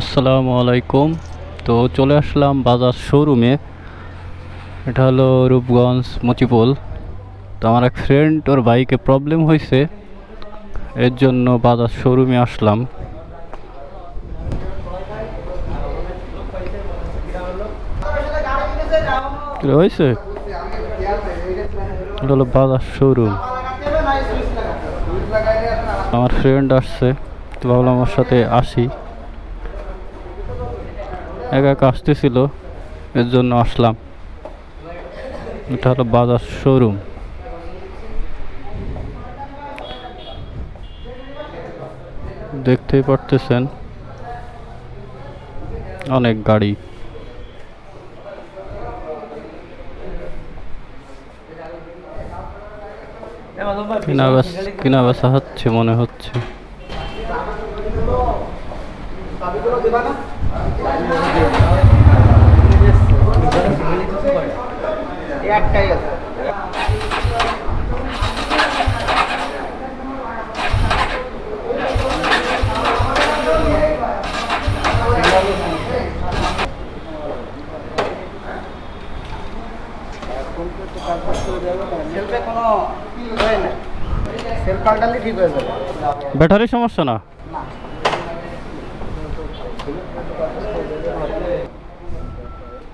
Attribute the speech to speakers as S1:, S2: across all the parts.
S1: আসসালামু আলাইকুম। তো চলে আসলাম বাজার শোরুমে। এটা হলো রূপগঞ্জ মুচিপুল তো আমার এক ফ্রেন্ড ওর বাইকে প্রবলেম হয়েছে। এর জন্য বাজার শোরুমে আসলাম। হয়েছে? এটা হলো বাজার শোরুম। আমার ফ্রেন্ড আসছে। তো ভাবলাম আমার সাথে আসি। একা একা আসতেছিল, এর জন্য আসলাম। এটা হলো বাজার শোরুম। দেখতেই পারতেছেন, অনেক গাড়ি। কিনা বেচা কিনা বেচা হচ্ছে, মনে হচ্ছে।
S2: একটাই আছে। সেলফে কোনো হয় না সেল পাল্টালে ঠিক হয়ে যাবে।
S1: ব্যাটারি সমস্যা না।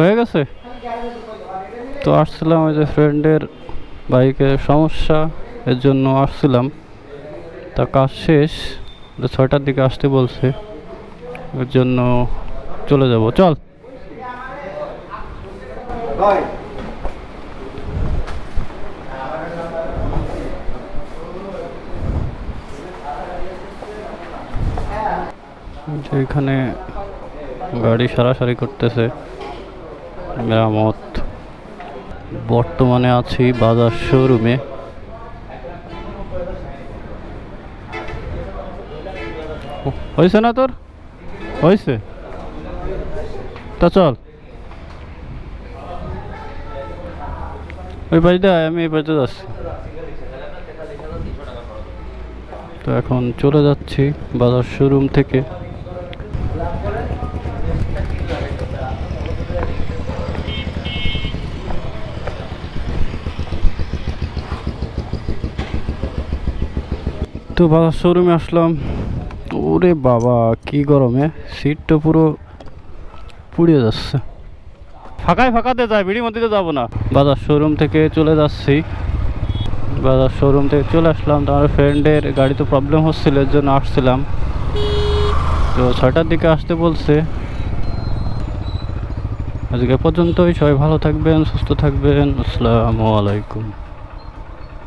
S1: হয়ে গেছে? তো আসছিলাম ওই যে ফ্রেন্ডের বাইকের সমস্যা এর জন্য আসছিলাম। তা কাজ শেষ তো ছয়টার দিকে আসতে বলছে। এর জন্য চলে যাব। চল। এখানে গাড়ি সারাসারি করতেছে, মেরামত। বর্তমানে আছি বাজার শোরুমে। হয়েছে না তোর? হয়েছে তা চল। ওই বাড়িতে আমি এই বাড়িতে যাচ্ছি। তো এখন চলে যাচ্ছি বাজার শোরুম থেকে। তো বাজার শোরুমে আসলাম। ওরে বাবা, কি গরমে। সিটটা পুরো পুড়িয়ে যাচ্ছে। ফাঁকায় ফাঁকাতে যায় বিড়ি মধ্যে যাব না। বাজার শোরুম থেকে চলে যাচ্ছি। বাজার শোরুম থেকে চলে আসলাম। তো আমার ফ্রেন্ডের গাড়িতে প্রবলেম হচ্ছিল, এর জন্য আসছিলাম। তো ছয়টার দিকে আসতে বলছে। আজকে পর্যন্তই, সবাই ভালো থাকবেন, সুস্থ থাকবেন। আসসালামু আলাইকুম।